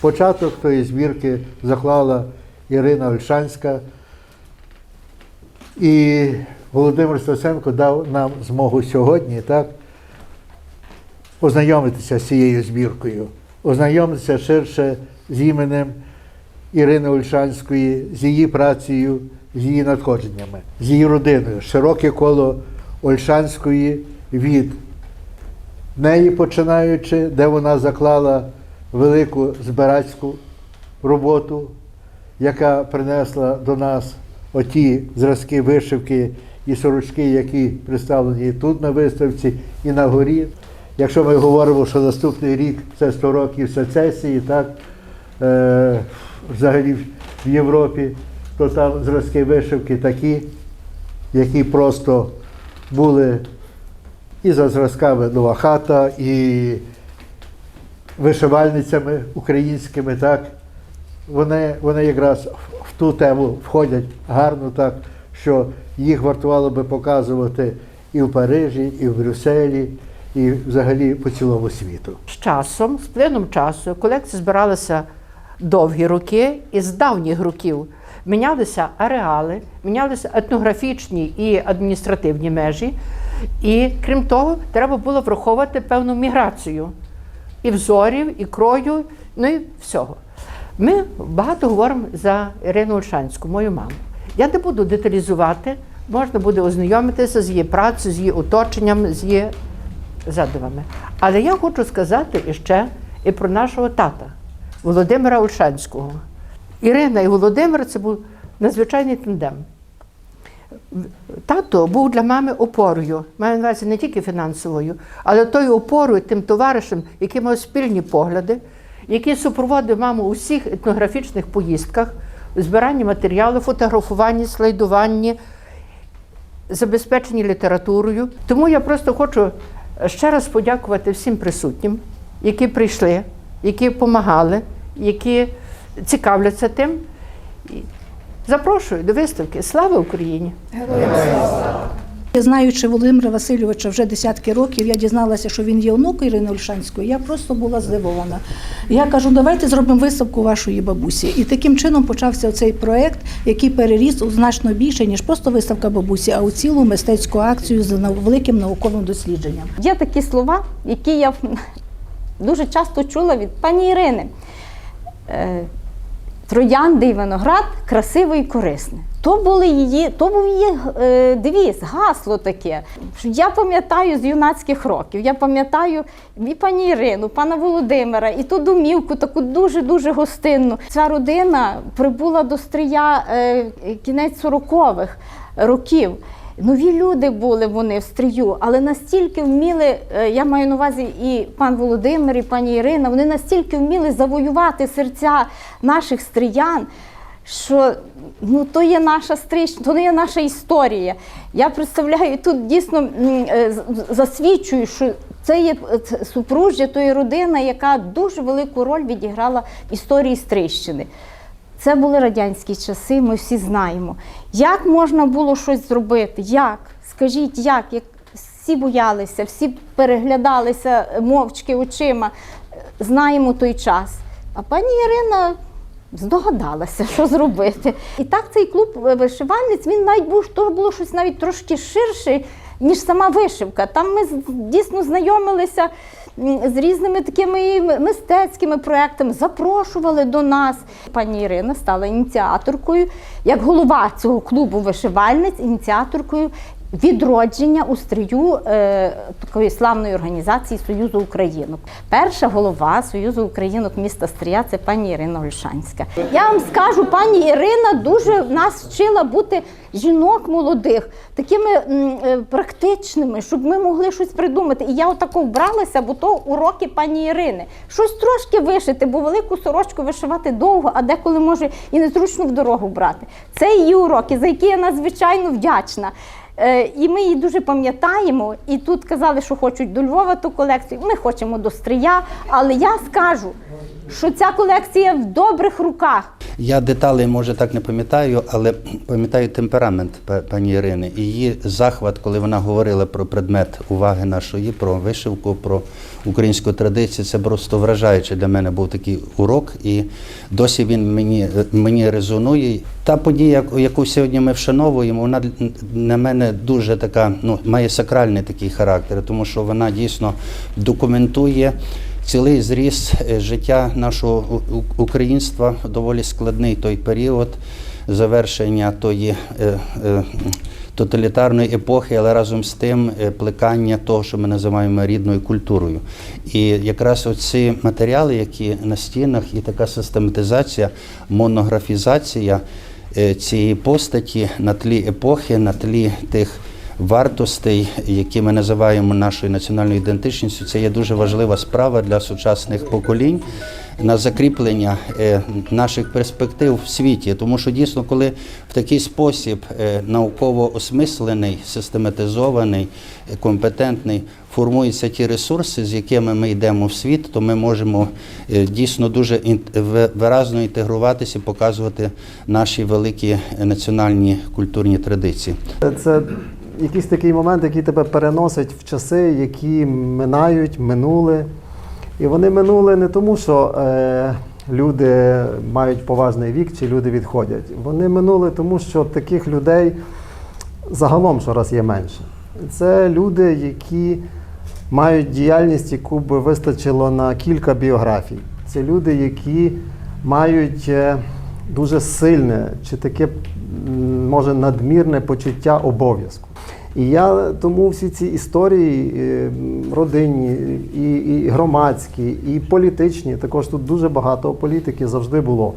Початок тої збірки заклала Ірина Ольшанська. І Володимир Стасенко дав нам змогу сьогодні так, ознайомитися з цією збіркою, ознайомитися ширше з іменем Ірини Ольшанської, з її працею, з її надходженнями, з її родиною. Широке коло Ольшанської від неї починаючи, де вона заклала велику збирацьку роботу, яка принесла до нас оті зразки вишивки і сорочки, які представлені тут на виставці і на горі. Якщо ми говоримо, що наступний рік це 100 років сецесії, так, е, взагалі в Європі, то там зразки вишивки такі, які просто були і за зразками Нова хата, і вишивальницями українськими, так. Вони, вони якраз в ту тему входять гарно, так, що їх вартувало би показувати і в Парижі, і в Брюсселі, і взагалі по цілому світу. З часом, з плином часу, колекція збиралася довгі роки, і з давніх років мінялися ареали, мінялися етнографічні і адміністративні межі. І крім того, треба було враховувати певну міграцію і взорів, і крою, ну і всього. Ми багато говоримо за Ірину Ольшанську, мою маму. Я не буду деталізувати, можна буде ознайомитися з її працею, з її оточенням, з її задумами. Але я хочу сказати іще і про нашого тата Володимира Ольшанського. Ірина і Володимир це був надзвичайний тандем. Тато був для мами опорою, маю на увазі не тільки фінансовою, але тою опорою, тим товаришем, який мав спільні погляди, який супроводив маму у всіх етнографічних поїздках, збиранні матеріалу, фотографуванні, слайдуванні, забезпеченні літературою. Тому я просто хочу ще раз подякувати всім присутнім, які прийшли, які допомагали, які цікавляться тим. Запрошую до виставки. Слава Україні! Знаючи Володимира Васильовича вже десятки років, я дізналася, що він є онук Ірини Ольшанської. Я просто була здивована. Я кажу, давайте зробимо виставку вашої бабусі. І таким чином почався цей проект, який переріс у значно більше, ніж просто виставка бабусі, а у цілу мистецьку акцію з великим науковим дослідженням. Є такі слова, які я дуже часто чула від пані Ірини. Троянди і виноград красиве і корисне. То були її, то був її е, девіз, гасло таке. Я пам'ятаю з юнацьких років. Я пам'ятаю і пані Ірину, пана Володимира, і ту домівку таку дуже дуже гостинну. Ця родина прибула до стрия е, кінець 40-х років. Нові люди були вони в стрію, але настільки вміли, е, я маю на увазі і пан Володимир, і пані Ірина, вони настільки вміли завоювати серця наших стріян, що ну, то є наша стріч, то є наша історія. Я представляю тут дійсно е, засвідчую, що це є е, супружжя, то є родина, яка дуже велику роль відіграла в історії Стрийщини. Це були радянські часи, ми всі знаємо. Як можна було щось зробити? Як? Скажіть, як? як? Всі боялися, всі переглядалися мовчки очима. Знаємо той час. А пані Ірина здогадалася, що зробити. І так цей клуб вишивальниць він навіть був то було щось навіть трошки ширше, ніж сама вишивка. Там ми дійсно знайомилися з різними такими мистецькими проектами, запрошували до нас. Пані Ірина стала ініціаторкою, як голова цього клубу вишивальниць, ініціаторкою. Відродження у стрію е, такої славної організації Союзу Українок. Перша голова Союзу Українок міста Стрия це пані Ірина Ольшанська. Я вам скажу, пані Ірина дуже нас вчила бути жінок молодих, такими м, е, практичними, щоб ми могли щось придумати. І я отако вбралася, бо то уроки пані Ірини. Щось трошки вишити, бо велику сорочку вишивати довго, а деколи може і незручно в дорогу брати. Це її уроки, за які я надзвичайно вдячна. Е, І ми її дуже пам'ятаємо. І тут казали, що хочуть до Львова ту колекцію. Ми хочемо до Стрия. Але я скажу, що ця колекція в добрих руках. Я деталей, може, так не пам'ятаю, але пам'ятаю темперамент пані Ірини. Її захват, коли вона говорила про предмет уваги нашої, про вишивку, про українську традицію, це просто вражаюче для мене був такий урок, і досі він мені, мені резонує. Та подія, яку сьогодні ми вшановуємо, вона на мене дуже така, ну, має сакральний такий характер, тому що вона дійсно документує цілий зріст е, життя нашого українства, доволі складний той період завершення тої е, е, тоталітарної епохи, але разом з тим плекання того, що ми називаємо рідною культурою. І якраз оці матеріали, які на стінах, і така систематизація, монографізація цієї постаті на тлі епохи, на тлі тих вартостей, які ми називаємо нашою національною ідентичністю, це є дуже важлива справа для сучасних поколінь на закріплення е, наших перспектив в світі. Тому що дійсно, коли в такий спосіб е, науково осмислений, систематизований, е, компетентний формуються ті ресурси, з якими ми йдемо в світ, то ми можемо дійсно дуже виразно інтегруватися і показувати наші великі національні культурні традиції. Це якийсь такий момент, який тебе переносить в часи, які минають, минули. І вони минули не тому, що е, люди мають поважний вік чи люди відходять. Вони минули тому, що таких людей загалом щораз є менше. Це люди, які мають діяльність, яку би вистачило на кілька біографій. Це люди, які мають е, дуже сильне чи таке, може, надмірне почуття обов'язку. І я тому всі ці історії е, родинні, і, і громадські, і політичні, також тут дуже багато політики завжди було.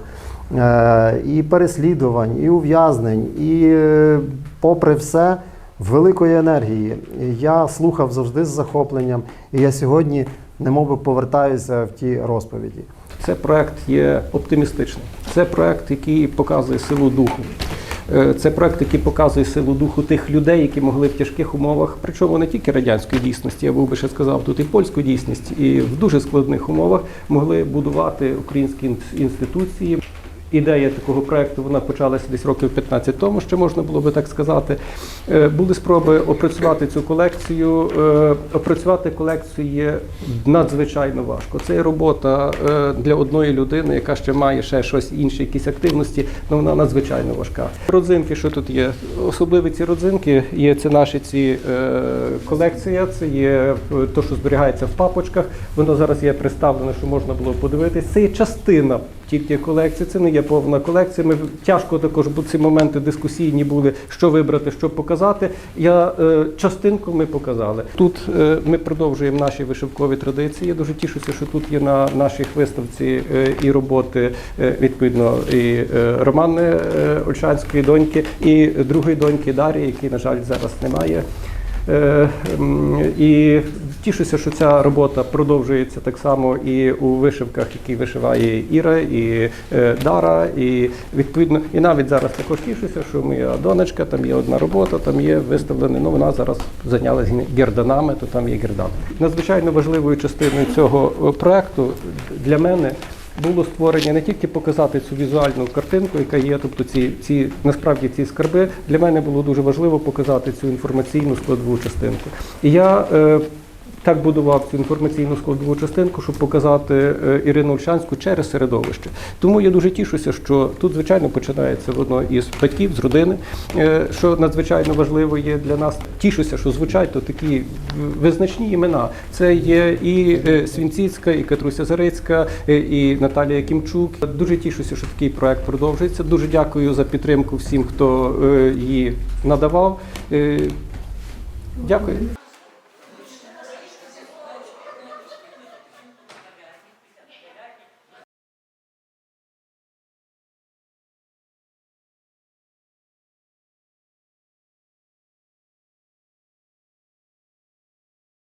Е, І переслідувань, і ув'язнень, і е, попри все, великої енергії. Я слухав завжди з захопленням, і я сьогодні немов би повертаюся в ті розповіді. Це проект є оптимістичний. Це проект, який показує силу духу. Е, Це проект, який показує силу духу тих людей, які могли в тяжких умовах, причому не тільки радянської дійсності, я був би ще сказав, тут і польську дійсність, і в дуже складних умовах могли будувати українські інс- інституції. Ідея такого проекту вона почалася десь років 15 тому, ще можна було би так сказати. Е, Були спроби опрацювати цю колекцію. Е, Опрацювати колекцію є надзвичайно важко. Це робота е, для одної людини, яка ще має ще щось інше, якісь активності, але вона надзвичайно важка. Родзинки, що тут є? Особливі ці родзинки є це наші ці колекція, це є е, то, що зберігається в папочках. Воно зараз є представлено, що можна було подивитись. Це є частина тільки колекції, це не є повна колекція. Ми тяжко також бо ці моменти дискусійні були, що вибрати, що показати. Я е, частинку ми показали. Тут е, ми продовжуємо наші вишивкові традиції. Я дуже тішуся, що тут є на нашій виставці е, і роботи відповідно і Романи Ольшанської доньки, і другої доньки Дарії, якої, на жаль, зараз немає. І тішуся, що ця робота продовжується так само і у вишивках, які вишиває Іра і е, Дара. І відповідно, і навіть зараз також тішуся, що моя донечка, там є одна робота, там є виставлена. Ну вона зараз зайнялася герданами, то там є гердан. Надзвичайно важливою частиною цього е, проекту для мене було створення не тільки показати цю візуальну картинку, яка є, тобто ці, ці насправді ці скарби. Для мене було дуже важливо показати цю інформаційну складову частинку. І я е, так будував цю інформаційну складову частинку, щоб показати е, Ірину Ольшанську через середовище. Тому я дуже тішуся, що тут, звичайно, починається воно із батьків, з родини, е, що надзвичайно важливо є для нас. Тішуся, що звучать то такі визначні імена. Це є і е, Свінціцька, і Катруся Зарицька, і Наталія Кімчук. Дуже тішуся, що такий проект продовжується. Дуже дякую за підтримку всім, хто її надавав. Дякую.